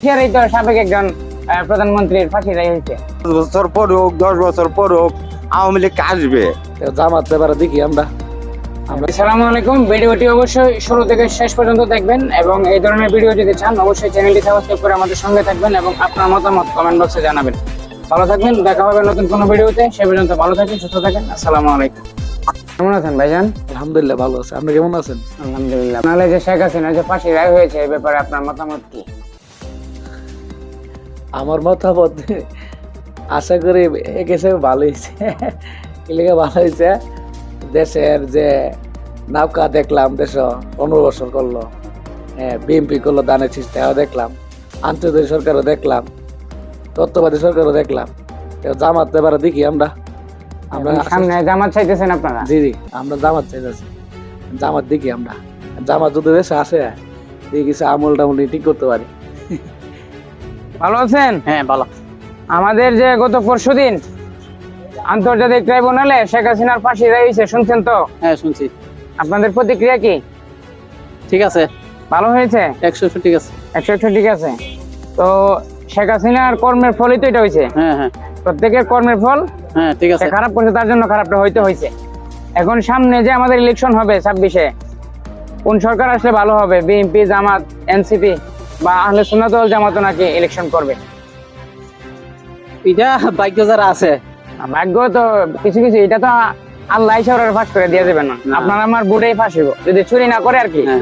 এই তো সাবেক একজন প্রধানমন্ত্রীর ফাঁসি রায় হয়েছে। পাঁচ বছর পর হোক দশ বছর পর হোক আওয়ামী লীগ আসবে। জামাত এবারে দেখি আমরা। আসসালামু আলাইকুম। ভিডিওটি অবশ্যই শুরু থেকে শেষ পর্যন্ত দেখবেন এবং এই ধরনের ভিডিও যদি চান অবশ্যই চ্যানেলটি সাবস্ক্রাইব করে আমাদের সঙ্গে থাকবেন এবং আপনার মতামত কমেন্ট বক্সে জানাবেন। ভালো থাকবেন দেখা হবে নতুন কোনো ভিডিওতে। সে পর্যন্ত ভালো থাকেন সুস্থ থাকেন। আসসালামু আলাইকুম। কেমন আছেন ভাইজান? আলহামদুলিল্লাহ ভালো আছে। আপনি কেমন আছেন? আলহামদুলিল্লাহ। নাহলে যে শেখ হাসিনা যে ফাঁসি রায় হয়েছে এই ব্যাপারে আপনার মতামত কি? আমার মতামত আশা করি এক হিসেবে ভালো হয়েছে। এলাকা ভালো হয়েছে। দেশের যে নৌকা দেখলাম দেশ পনেরো বছর করল হ্যাঁ বিএনপি করল দানের চিস্তাও দেখলাম আন্তর্জাতিক সরকারও দেখলাম তত্ত্ববাদী সরকারও দেখলাম। তো জামাত এবারে দেখি আমরা। আমরা সামনে জামাত চাইতেছেন আপনারা? জি জি আমরা জামাত চাইতেছি। জামাত দেখি আমরা। জামাত যদি দেশে আসে দেখি কিছু আমল টামল ঠিক করতে পারি। ভালো আছেন? হ্যাঁ ভালো। আমাদের যে গত পরশু দিন আন্তর্জাতিক ট্রাইব্যুনালে শেখ হাসিনার ফাঁসি রায় হয়েছে শুনছেন তো? হ্যাঁ শুনছি। আপনাদের প্রতিক্রিয়া কি? ঠিক আছে। ভালো হয়েছে? একশো একশো ঠিক আছে। একশো একশো ঠিক আছে। তো শেখ হাসিনার কর্মের ফলই তো এটা হয়েছে? হ্যাঁ হ্যাঁ। প্রত্যেকের কর্মের ফল? হ্যাঁ ঠিক আছে। খারাপ করছে তার জন্য খারাপটা হইতে হয়েছে। এখন সামনে যে আমাদের ইলেকশন হবে ছাব্বিশে কোন সরকার আসলে ভালো হবে? BNP Jamaat NCP? বা আহলে সুন্নাত ওয়াল জামাতও নাকি ইলেকশন করবে? এটা ভাগ্য যারা আছে। ভাগ্য তো কিছু কিছু এটা তো আল্লাহ সরের ফাঁস করে দিয়ে দেবে না। না। আপনার আমার বুড়েই ফাঁসিব যদি চুরি না করে আর কি? হ্যাঁ।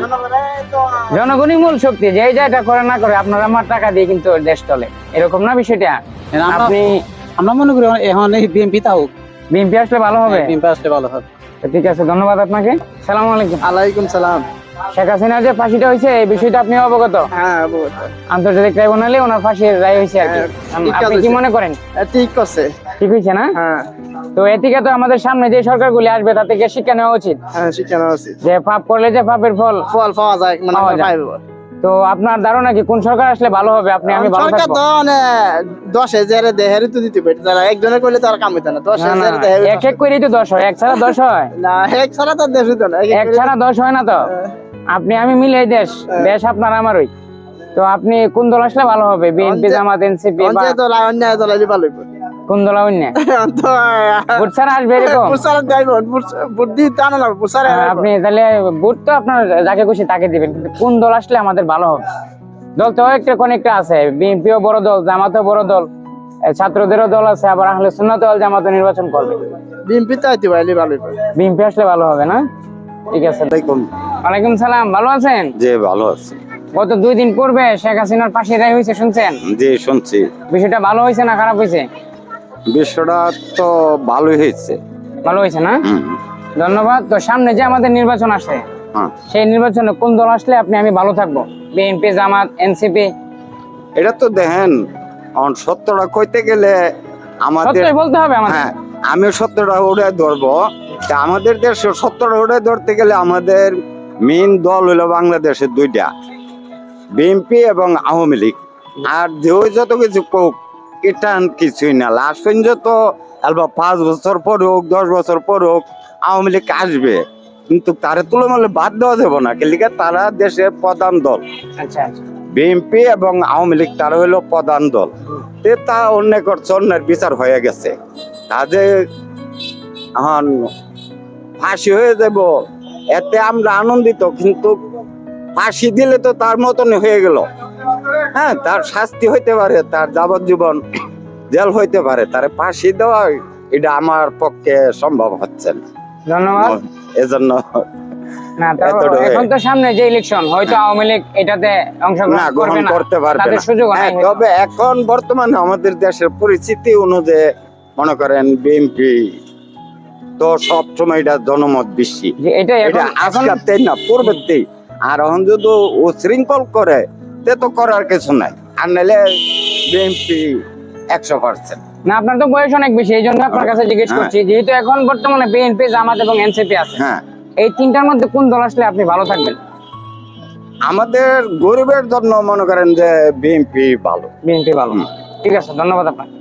জনগণই মূল শক্তি যে জায়গাটা করে না করে আপনার আমার টাকা দিয়ে কিন্তু দেশ চলে। এরকম না বিষয়টা? আপনি আমরা মনে করি এখন এই বিএনপি তাও আসলে ভালো হবে? বিএনপি আসলে ভালো হবে। ঠিক আছে ধন্যবাদ আপনাকে। সালাম আলাইকুম। আলাইকুম সালাম। শেখ হাসিনার যে ফাঁসিটা হয়েছে এই বিষয়টা আপনি অবগত? হ্যাঁ আন্তর্জাতিক ট্রাইব্যুনালে ওনার ফাঁসির রায় হয়েছে আর কি। আপনি কি মনে করেন? ঠিক করছে। ঠিক হয়েছে না? হ্যাঁ। তো এ থেকে তো আমাদের সামনে যে সরকারগুলি আসবে তা থেকে শিক্ষা নেওয়া উচিত। হ্যাঁ শিক্ষা আছে যে পাপ করলে যে পাপের ফল। ফল পাওয়া যায় মানে যায়। তো আপনার ধারণা কি কোন সরকার আসলে ভালো হবে? আপনি আমি ভালো সরকার থাকব। তো মানে দশ হাজার দেহের তো দিতে পারে। যারা একজনের করলে তার কাম হইতো না। দশ হাজার দেহের এক এক করেই তো দশ হয়। এক ছাড়া দশ হয়। না এক ছাড়া তার দেশ হইতো না। এক ছাড়া দশ হয় না তো? আপনি আমি মিলে দেশ দেশ আপনার আমারই। তো আপনি কোন দল আসলে ভালো হবে? বিএনপি জামাত এনসিপি কোন দল অন্য? ভোট ছাড়া আসবে এরকম? হ্যাঁ, আপনি তাহলে ভোট তো আপনার যাকে খুশি তাকে দিবেন কিন্তু কোন দল আসলে আমাদের ভালো হবে? দল তো একটা অনেকটা আছে। বিএনপিও বড় দল জামাতও বড় দল ছাত্রদেরও দল আছে আবার আসলে সুন্নত দল জামাত নির্বাচন করবে। বিএনপি তো আইতে ভালো বিএনপি আসলে ভালো হবে না? ঠিক আছে। ওয়ালাইকুম সালাম ভালো আছেন? যে ভালো আছে। গত দুই দিন পূর্বে শেখ হাসিনার রায় হয়েছে শুনছেন? যে শুনছি। বিষয়টা ভালো হয়েছে না খারাপ হয়েছে? বিশ্বটা তো ভালোই হয়েছে। ভালো হয়েছে না? ধন্যবাদ। তো সামনে যে আমাদের নির্বাচন আসে হ্যাঁ। সেই নির্বাচনে কোন দল আসলে আপনি আমি ভালো থাকব? BNP Jamaat NCP? এটা তো দেখেন এখন সত্যটা কইতে গেলে আমাদের বলতে হবে আমাদের। হ্যাঁ আমি সত্যটা উড়ে ধরবো। আমাদের দেশ সত্যটা উড়ে ধরতে গেলে আমাদের মেইন দল হইল বাংলাদেশের দুইটা। বিএনপি এবং আওয়ামী লীগ। আর যে যত কিছু কোক এটা কিছুই না। লাস্ট পর্যন্ত অল্প পাঁচ বছর পর হোক দশ বছর পর হোক আওয়ামী লীগ আসবে। কিন্তু তারা তুলনামূলক বাদ দেওয়া যাবে না কেলিকা তারা দেশের প্রধান দল। আচ্ছা আচ্ছা। বিএনপি এবং আওয়ামী লীগ তারা হলো প্রধান দল। তে তা অন্য করছে অন্যের বিচার হয়ে গেছে। তাদের এখন ফাঁসি হয়ে যাব এতে আমরা আনন্দিত কিন্তু ফাঁসি দিলে তো তার মতন হয়ে গেল। হ্যাঁ তার শাস্তি হইতে পারে তার যাবজ্জীবন জেল হইতে পারে তার ফাঁসি দেওয়া এটা আমার পক্ষে সম্ভব হচ্ছে না। ধন্যবাদ। এজন্য না তাও এতটুকু। এখন তো সামনে যে ইলেকশন হয়তো আওয়ামী লীগ এটাতে অংশগ্রহণ করবে না। করতে পারবে না। সুযোগ হ্যাঁ, তবে এখন বর্তমানে আমাদের দেশের পরিস্থিতি অনুযায়ী মনে করেন বিএনপি তো সব সময় এটা জনমত এটা আজকাতেই না পূর্বেতেই আর এখন যদি ও শৃঙ্খল করে তে তো করার কিছু নাই। আর নাহলে বিএনপি একশো পার্সেন্ট। না আপনার তো বয়স অনেক বেশি এই জন্য আপনার কাছে জিজ্ঞেস হ্যাঁ। করছি যেহেতু এখন বর্তমানে বিএনপি জামাত এবং এনসিপি আছে। হ্যাঁ। এই তিনটার মধ্যে কোন দল আসলে আপনি ভালো থাকবেন? আমাদের গরিবের জন্য মনে করেন যে বিএনপি ভালো। বিএনপি ভালো। ঠিক আছে ধন্যবাদ আপনাকে।